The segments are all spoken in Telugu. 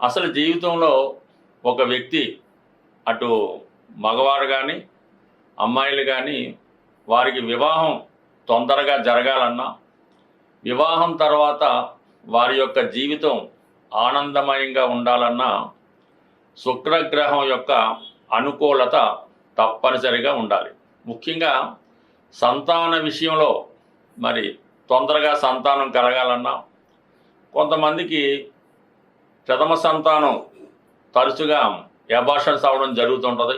అసలు జీవితంలో ఒక వ్యక్తి అటు మగవారు కానీ అమ్మాయిలు కానీ వారికి వివాహం తొందరగా జరగాలన్నా వివాహం తర్వాత వారి యొక్క జీవితం ఆనందమయంగా ఉండాలన్నా శుక్రగ్రహం యొక్క అనుకూలత తప్పనిసరిగా ఉండాలి. ముఖ్యంగా సంతాన విషయంలో మరి తొందరగా సంతానం కలగాలన్నా కొంతమందికి ప్రథమ సంతానం తరచుగా ఎబాషన్స్ అవ్వడం జరుగుతుంటుంది?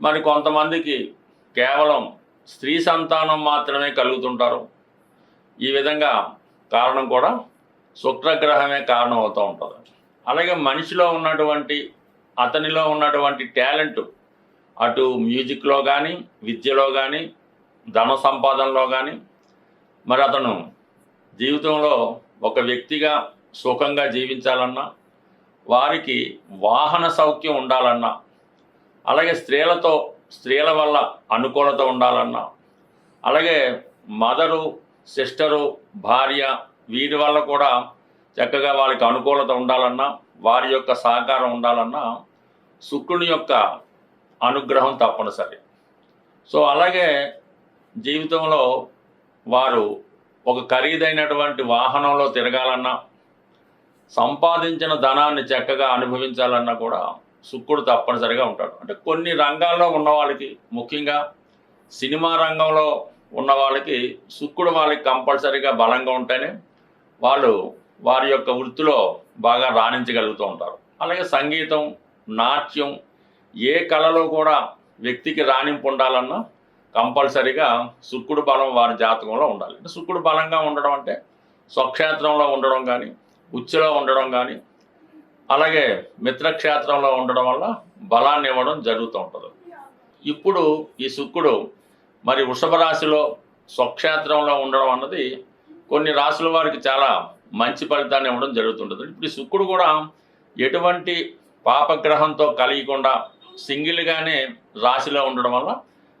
మరి కొంతమందికి కేవలం స్త్రీ సంతానం మాత్రమే కలుగుతుంటారు. ఈ విధంగా కారణం కూడా శుక్రగ్రహమే కారణం అవుతూ ఉంటుంది. అలాగే మనిషిలో ఉన్నటువంటి అతనిలో ఉన్నటువంటి టాలెంట్ అటు మ్యూజిక్లో కానీ విద్యలో కానీ ధన సంపాదనలో కానీ మరి అతను జీవితంలో ఒక వ్యక్తిగా సుఖంగా జీవించాలన్నా వారికి వాహన సౌఖ్యం ఉండాలన్నా అలాగే స్త్రీలతో స్త్రీల వల్ల అనుకూలత ఉండాలన్నా అలాగే మదరు సిస్టరు భార్య వీరి వల్ల కూడా చక్కగా వాళ్ళకి అనుకూలత ఉండాలన్నా వారి యొక్క సహకారం ఉండాలన్నా శుక్రుని యొక్క అనుగ్రహం తప్పనిసరి. సో అలాగే జీవితంలో వారు ఒక ఖరీదైనటువంటి వాహనంలో తిరగాలన్నా సంపాదించిన ధనాన్ని చక్కగా అనుభవించాలన్నా కూడా శుక్రుడు తప్పనిసరిగా ఉంటాడు. అంటే కొన్ని రంగాల్లో ఉన్న వాళ్ళకి ముఖ్యంగా సినిమా రంగంలో ఉన్న వాళ్ళకి శుక్రుడు వాళ్ళకి కంపల్సరీగా బలంగా ఉంటేనే వాళ్ళు వారి యొక్క వృత్తిలో బాగా రాణించగలుగుతూ ఉంటారు. అలాగే సంగీతం నాట్యం ఏ కళలో కూడా వ్యక్తికి రాణింపు ఉండాలన్నా కంపల్సరీగా శుక్రుడు బలం వారి జాతకంలో ఉండాలి. అంటే శుక్రుడు బలంగా ఉండడం అంటే స్వక్షేత్రంలో ఉండడం కానీ ఉచ్చులో ఉండడం కానీ అలాగే మిత్రక్షేత్రంలో ఉండడం వల్ల బలాన్ని ఇవ్వడం జరుగుతూ ఉంటుంది. ఇప్పుడు ఈ శుక్రుడు మరి వృషభ రాశిలో స్వక్షేత్రంలో ఉండడం అన్నది కొన్ని రాసుల వారికి చాలా మంచి ఫలితాన్ని ఇవ్వడం జరుగుతుంటుంది. ఇప్పుడు ఈ శుక్రుడు కూడా ఎటువంటి పాపగ్రహంతో కలిగకుండా సింగిల్గానే రాశిలో ఉండడం వల్ల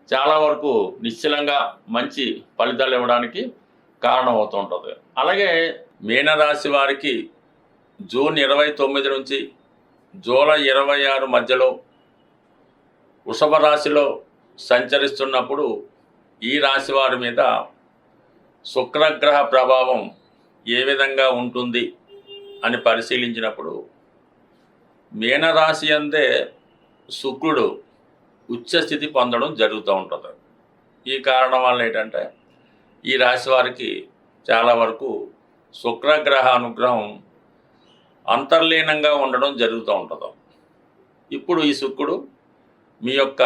చాలా వరకు నిశ్చలంగా మంచి ఫలితాలు ఇవ్వడానికి కారణం అవుతూ ఉంటుంది. అలాగే మీనరాశి వారికి జూన్ ఇరవై తొమ్మిది నుంచి జూలై ఇరవై ఆరు మధ్యలో వృషభ రాశిలో సంచరిస్తున్నప్పుడు ఈ రాశి వారి మీద శుక్రగ్రహ ప్రభావం ఏ విధంగా ఉంటుంది అని పరిశీలించినప్పుడు మీనరాశి అందే శుక్రుడు ఉచ్చస్థితి పొందడం జరుగుతూ ఉంటుంది. ఈ కారణం వల్ల ఏంటంటే ఈ రాశి వారికి చాలా వరకు శుక్రగ్రహ అనుగ్రహం అంతర్లీనంగా ఉండడం జరుగుతూ ఉంటుంది. ఇప్పుడు ఈ శుక్రుడు మీ యొక్క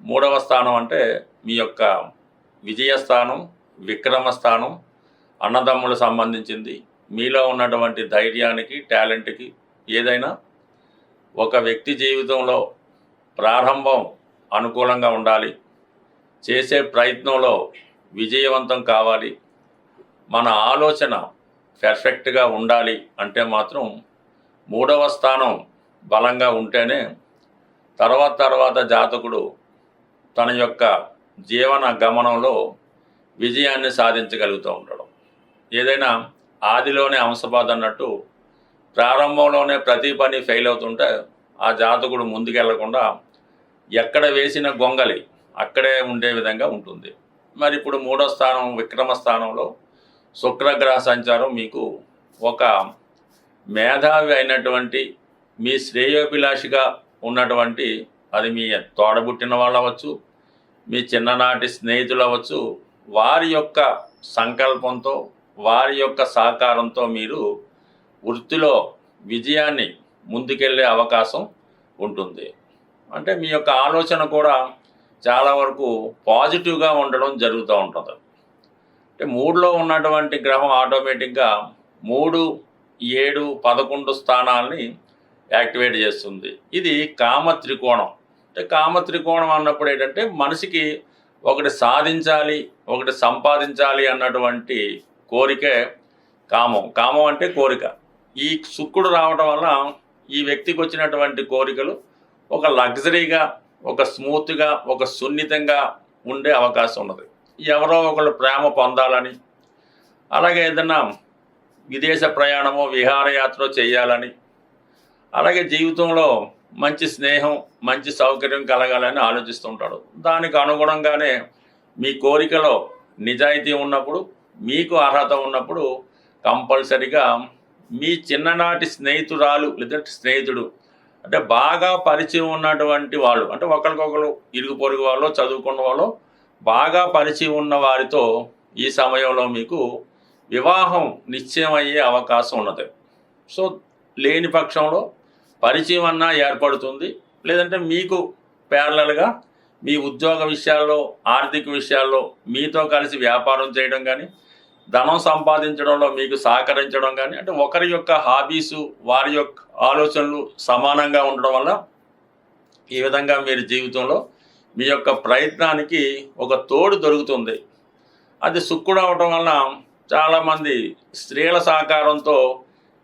మూడవ స్థానం అంటే మీ యొక్క విజయస్థానం విక్రమ స్థానం అన్నదమ్ములు సంబంధించింది. మీలో ఉన్నటువంటి ధైర్యానికి టాలెంట్కి ఏదైనా ఒక వ్యక్తి జీవితంలో ప్రారంభం అనుకూలంగా ఉండాలి. చేసే ప్రయత్నంలో విజయవంతం కావాలి. మన ఆలోచన పర్ఫెక్ట్గా ఉండాలి అంటే మాత్రం మూడవ స్థానం బలంగా ఉంటేనే తర్వాత తర్వాత జాతకుడు తన యొక్క జీవన గమనంలో విజయాన్ని సాధించగలుగుతూ ఉండడం. ఏదైనా ఆదిలోనే అంశబాధ అన్నట్టు ప్రారంభంలోనే ప్రతి పని ఫెయిల్ అవుతుంటే ఆ జాతకుడు ముందుకెళ్ళకుండా ఎక్కడ వేసిన గొంగలి అక్కడే ఉండే విధంగా ఉంటుంది. మరి ఇప్పుడు మూడో స్థానం విక్రమ స్థానంలో శుక్రగ్రహ సంచారం మీకు ఒక మేధావి అయినటువంటి మీ శ్రేయోభిలాషిగా ఉన్నటువంటి అది మీ తోడబుట్టిన వాళ్ళు అవ్వచ్చు మీ చిన్ననాటి స్నేహితులు అవ్వచ్చు వారి యొక్క సంకల్పంతో వారి యొక్క సహకారంతో మీరు వృత్తిలో విజయాన్ని ముందుకెళ్ళే అవకాశం ఉంటుంది. అంటే మీ యొక్క ఆలోచన కూడా చాలా వరకు పాజిటివ్గా ఉండడం జరుగుతూ ఉంటుంది. మూడులో ఉన్నటువంటి గ్రహం ఆటోమేటిక్గా మూడు ఏడు పదకొండు స్థానాల్ని యాక్టివేట్ చేస్తుంది. ఇది కామ త్రికోణం. అంటే కామ త్రికోణం అన్నప్పుడు ఏంటంటే మనిషికి ఒకటి సాధించాలి ఒకటి సంపాదించాలి అన్నటువంటి కోరికే కామం. కామం అంటే కోరిక. ఈ శుక్రుడు రావడం వల్ల ఈ వ్యక్తికి వచ్చినటువంటి కోరికలు ఒక లగ్జరీగా ఒక స్మూత్గా ఒక సున్నితంగా ఉండే అవకాశం ఉన్నది. ఎవరో ఒకళ్ళు ప్రేమ పొందాలని అలాగే ఏదన్నా విదేశ ప్రయాణమో విహారయాత్ర చేయాలని అలాగే జీవితంలో మంచి స్నేహం మంచి సౌకర్యం కలగాలని ఆలోచిస్తుంటాడు. దానికి అనుగుణంగానే మీ కోరికలో నిజాయితీ ఉన్నప్పుడు మీకు అర్హత ఉన్నప్పుడు కంపల్సరిగా మీ చిన్ననాటి స్నేహితురాలు లేదంటే స్నేహితుడు అంటే బాగా పరిచయం ఉన్నటువంటి వాళ్ళు అంటే ఒకరికొకరు ఇరుగు పొరుగు వాళ్ళు చదువుకున్న వాళ్ళు బాగా పరిచయం ఉన్న వారితో ఈ సమయంలో మీకు వివాహం నిశ్చయమయ్యే అవకాశం ఉన్నది. సో లేని పక్షంలో పరిచయం అన్నా ఏర్పడుతుంది. లేదంటే మీకు ప్యారలల్గా మీ ఉద్యోగ విషయాల్లో ఆర్థిక విషయాల్లో మీతో కలిసి వ్యాపారం చేయడం కానీ ధనం సంపాదించడంలో మీకు సహకరించడం కానీ అంటే ఒకరి యొక్క హాబీసు వారి యొక్క ఆలోచనలు సమానంగా ఉండడం వల్ల ఈ విధంగా మీరు జీవితంలో మీ యొక్క ప్రయత్నానికి ఒక తోడు దొరుకుతుంది. అది సుక్కుడు అవటం వలన చాలామంది స్త్రీల సహకారంతో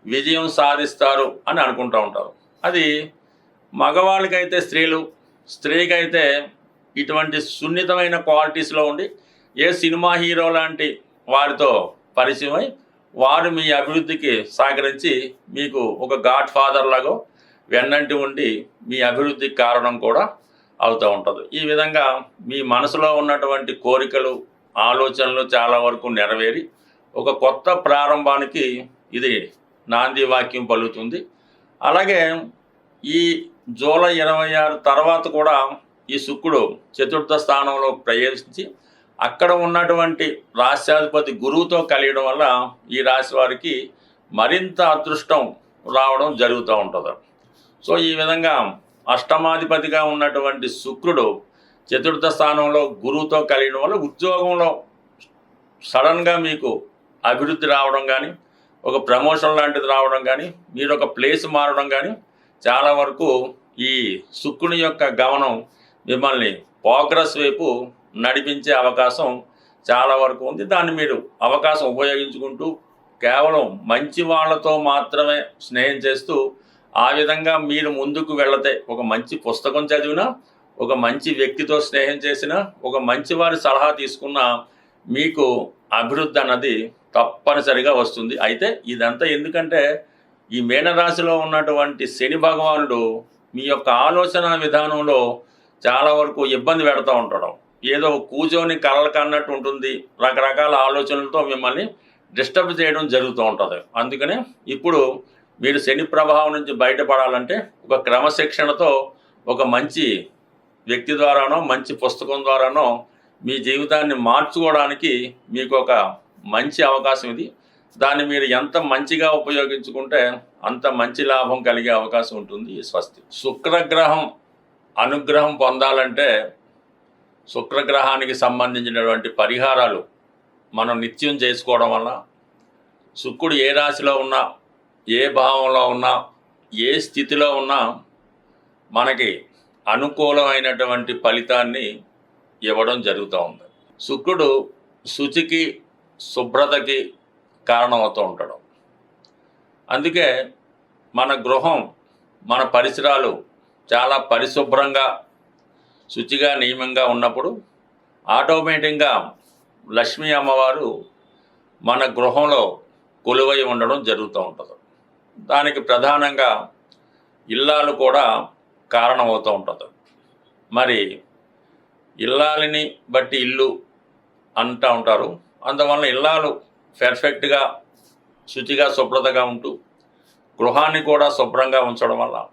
విజయం సాధిస్తారు అని అనుకుంటూ ఉంటారు. అది మగవాళ్ళకైతే స్త్రీలు స్త్రీకైతే ఇటువంటి సున్నితమైన క్వాలిటీస్లో ఉండి ఏ సినిమా హీరో లాంటి వారితో పరిచయమై వారు మీ అభివృద్ధికి సహకరించి మీకు ఒక గాడ్ ఫాదర్ లాగా వెన్నంటి ఉండి మీ అభివృద్ధికి కారణం కూడా అవుతూ ఉంటుంది. ఈ విధంగా మీ మనసులో ఉన్నటువంటి కోరికలు ఆలోచనలు చాలా వరకు నెరవేరి ఒక కొత్త ప్రారంభానికి ఇది నాంది వాక్యం పలుకుతుంది. అలాగే ఈ జూలై ఇరవై ఆరు తర్వాత కూడా ఈ శుక్రుడు చతుర్థ స్థానంలో ప్రవేశించి అక్కడ ఉన్నటువంటి రాష్ట్రాధిపతి గురువుతో కలియడం వల్ల ఈ రాశి వారికి మరింత అదృష్టం రావడం జరుగుతూ ఉంటుంది. సో ఈ విధంగా అష్టమాధిపతిగా ఉన్నటువంటి శుక్రుడు చతుర్థ స్థానంలో గురువుతో కలిగిన వల్ల ఉద్యోగంలో సడన్గా మీకు అభివృద్ధి రావడం కానీ ఒక ప్రమోషన్ లాంటిది రావడం కానీ మీరు ఒక ప్లేస్ మారడం కానీ చాలా వరకు ఈ శుక్రుని యొక్క గమనం మిమ్మల్ని ప్రోగ్రెస్ వైపు నడిపించే అవకాశం చాలా వరకు ఉంది. దాన్ని మీరు అవకాశం ఉపయోగించుకుంటూ కేవలం మంచి వాళ్ళతో మాత్రమే స్నేహం చేస్తూ ఆ విధంగా మీరు ముందుకు వెళితే ఒక మంచి పుస్తకం చదివినా ఒక మంచి వ్యక్తితో స్నేహం చేసిన ఒక మంచి వారి సలహా తీసుకున్న మీకు అభివృద్ధి అన్నది తప్పనిసరిగా వస్తుంది. అయితే ఇదంతా ఎందుకంటే ఈ మీనరాశిలో ఉన్నటువంటి శని భగవానుడు మీ యొక్క ఆలోచన విధానంలో చాలా వరకు ఇబ్బంది పెడతా ఉంటాడు. ఏదో కూజోని కలలు కన్నట్టు ఉంటుంది. రకరకాల ఆలోచనలతో మిమ్మల్ని డిస్టర్బ్ చేయడం జరుగుతూ ఉంటుంది. అందుకనే ఇప్పుడు మీరు శని ప్రభావం నుంచి బయటపడాలంటే ఒక క్రమశిక్షణతో ఒక మంచి వ్యక్తి ద్వారానో మంచి పుస్తకం ద్వారానో మీ జీవితాన్ని మార్చుకోవడానికి మీకు ఒక మంచి అవకాశం ఇది. దాన్ని మీరు ఎంత మంచిగా ఉపయోగించుకుంటే అంత మంచి లాభం కలిగే అవకాశం ఉంటుంది ఈ స్వస్తి. శుక్రగ్రహం అనుగ్రహం పొందాలంటే శుక్రగ్రహానికి సంబంధించినటువంటి పరిహారాలు మనం నిత్యం చేసుకోవడం వల్ల శుక్రుడు ఏ రాశిలో ఉన్నా ఏ భావంలో ఉన్నా ఏ స్థితిలో ఉన్నా మనకి అనుకూలమైనటువంటి ఫలితాన్ని ఇవ్వడం జరుగుతూ ఉంది. శుక్రుడు శుచికి శుభ్రతకి కారణమవుతూ ఉంటాడు. అందుకే మన గృహం మన పరిసరాలు చాలా పరిశుభ్రంగా శుచిగా నియమంగా ఉన్నప్పుడు ఆటోమేటిక్గా లక్ష్మీ అమ్మవారు మన గృహంలో కొలువై ఉండడం జరుగుతూ ఉంటుంది. దానికి ప్రధానంగా ఇల్లాలు కూడా కారణమవుతూ ఉంటుంది. మరి ఇల్లాలిని బట్టి ఇల్లు అంటూ ఉంటారు. అందువల్ల ఇల్లాలు పెర్ఫెక్ట్గా శుచిగా శుభ్రతగా ఉంటూ గృహాన్ని కూడా శుభ్రంగా ఉంచడం వల్ల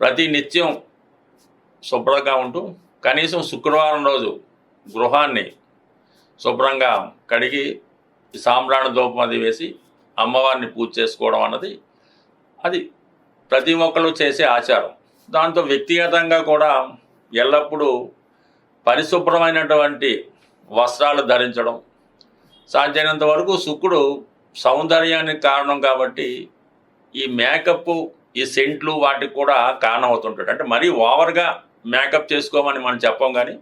ప్రతి నిత్యం శుభ్రంగా ఉంటూ కనీసం శుక్రవారం రోజు గృహాన్ని శుభ్రంగా కడిగి సాంబ్రాణ దూపం అది వేసి అమ్మవారిని పూజ చేసుకోవడం అన్నది అది ప్రతి ఒక్కరు చేసే ఆచారం. దాంతో వ్యక్తిగతంగా కూడా ఎల్లప్పుడూ పరిశుభ్రమైనటువంటి వస్త్రాలు ధరించడం సాధ్యమైనంత వరకు శుక్రుడు సౌందర్యానికి కారణం కాబట్టి ఈ మేకప్ ఈ సెంట్లు వాటికి కూడా కారణం అవుతుంటాడు అంటే మరీ ఓవర్గా మేకప్ చేసుకోమని మనం చెప్పం కానీ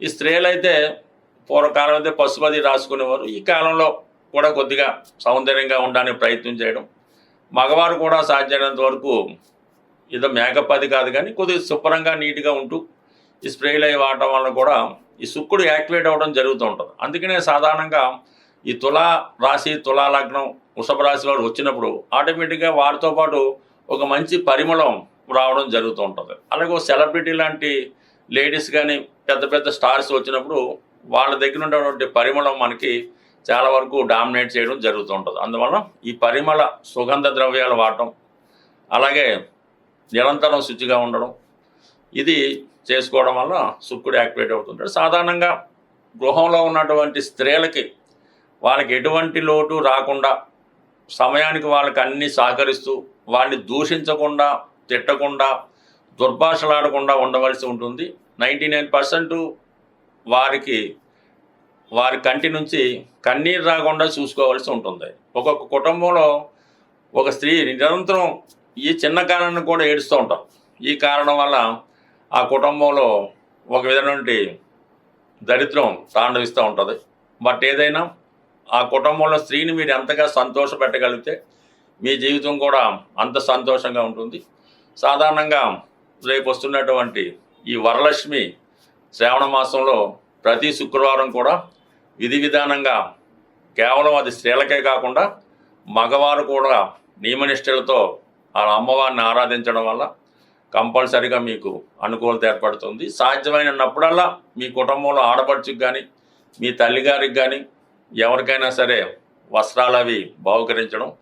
ఈ స్త్రీలైతే పూర్వకాలం అయితే పశుపతి రాసుకునేవారు. ఈ కాలంలో కూడా కొద్దిగా సౌందర్యంగా ఉండడానికి ప్రయత్నం చేయడం. మగవారు కూడా సాధ్యమైనంత వరకు ఏదో మేకప్ అది కాదు కానీ కొద్దిగా శుభ్రంగా నీట్గా ఉంటూ ఈ స్ప్రేలు అవి వాడటం వల్ల కూడా ఈ శుక్రుడు యాక్టివేట్ అవ్వడం జరుగుతూ ఉంటుంది. అందుకనే సాధారణంగా ఈ తులా రాశి తులా లగ్నం వృషభ రాశి వారు వచ్చినప్పుడు ఆటోమేటిక్గా వారితో పాటు ఒక మంచి పరిమళం రావడం జరుగుతూ ఉంటుంది. అలాగే ఒక సెలబ్రిటీ లాంటి లేడీస్ కానీ పెద్ద పెద్ద స్టార్స్ వచ్చినప్పుడు వాళ్ళ దగ్గర ఉండేటువంటి పరిమళం మనకి చాలా వరకు డామినేట్ చేయడం జరుగుతూ ఉంటుంది అందువల్ల ఈ పరిమళ సుగంధ ద్రవ్యాలు వాడటం అలాగే నిరంతరం శుచిగా ఉండడం ఇది చేసుకోవడం వల్ల శుక్రుడు యాక్టివేట్ అవుతుంటాడు. సాధారణంగా గృహంలో ఉన్నటువంటి స్త్రీలకి వాళ్ళకి ఎటువంటి లోటు రాకుండా సమయానికి వాళ్ళకి అన్ని సహకరిస్తూ వాళ్ళని దూషించకుండా తిట్టకుండా దుర్భాషలాడకుండా ఉండవలసి ఉంటుంది. నైంటీ నైన్ పర్సెంట్ వారికి వారి కంటి నుంచి కన్నీరు రాకుండా చూసుకోవాల్సి ఉంటుంది. ఒక్కొక్క కుటుంబంలో ఒక స్త్రీ నిరంతరం ఈ చిన్న కారణాన్ని కూడా ఏడుస్తూ ఉంటాం ఈ కారణం వల్ల ఆ కుటుంబంలో ఒక విధమైనటువంటి దరిద్రం తాండవిస్తూ ఉంటుంది. బట్ ఏదైనా ఆ కుటుంబంలో స్త్రీని మీరు ఎంతగా సంతోష పెట్టగలిగితే మీ జీవితం కూడా అంత సంతోషంగా ఉంటుంది. సాధారణంగా రేపు వస్తున్నటువంటి ఈ వరలక్ష్మి శ్రావణ మాసంలో ప్రతి శుక్రవారం కూడా విధి విధానంగా కేవలం అది స్త్రీలకే కాకుండా మగవారు కూడా నియమనిష్టలతో ఆ అమ్మవారిని ఆరాధించడం వల్ల కంపల్సరిగా మీకు అనుకూలత ఏర్పడుతుంది. సాధ్యమైనప్పుడల్లా మీ కుటుంబంలో ఆడపడుచుకు కానీ మీ తల్లిగారికి కానీ ఎవరికైనా సరే వస్త్రాలు అవి బహుకరించడం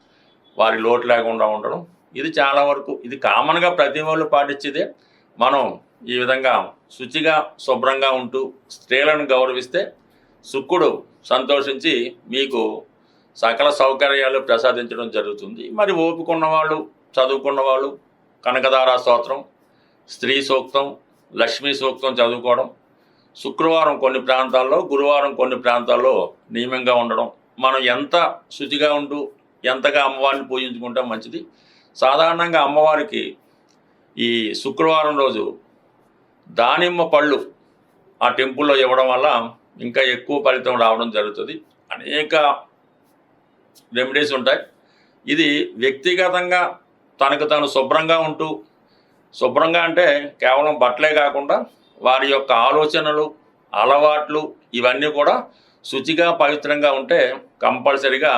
వారి లోటు లేకుండా ఉండడం ఇది చాలా వరకు ఇది కామన్గా ప్రతి వాళ్ళు పాటించేదే. మనం ఈ విధంగా శుచిగా శుభ్రంగా ఉంటూ స్త్రీలను గౌరవిస్తే శుక్రుడు సంతోషించి మీకు సకల సౌకర్యాలు ప్రసాదించడం జరుగుతుంది. మరి ఓపిక వాళ్ళు చదువుకున్న వాళ్ళు కనకదార స్తోత్రం స్త్రీ సూక్తం లక్ష్మీ సూక్తం చదువుకోవడం శుక్రవారం కొన్ని ప్రాంతాల్లో గురువారం కొన్ని ప్రాంతాల్లో నియమంగా ఉండడం మనం ఎంత శుచిగా ఉంటూ ఎంతగా అమ్మవారిని పూజించుకుంటే మంచిది. సాధారణంగా అమ్మవారికి ఈ శుక్రవారం రోజు దానిమ్మ పళ్ళు ఆ టెంపుల్లో ఇవ్వడం వల్ల ఇంకా ఎక్కువ ఫలితం రావడం జరుగుతుంది. అనేక రెమెడీస్ ఉంటాయి. ఇది వ్యక్తిగతంగా తనకు తాను శుభ్రంగా ఉంటూ శుభ్రంగా అంటే కేవలం బట్టలే కాకుండా వారి యొక్క ఆలోచనలు అలవాట్లు ఇవన్నీ కూడా శుచిగా పవిత్రంగా ఉంటే కంపల్సరిగా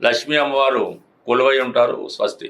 లక్ష్మీ అమ్మవారు కొలువై ఉంటారు స్వస్తి.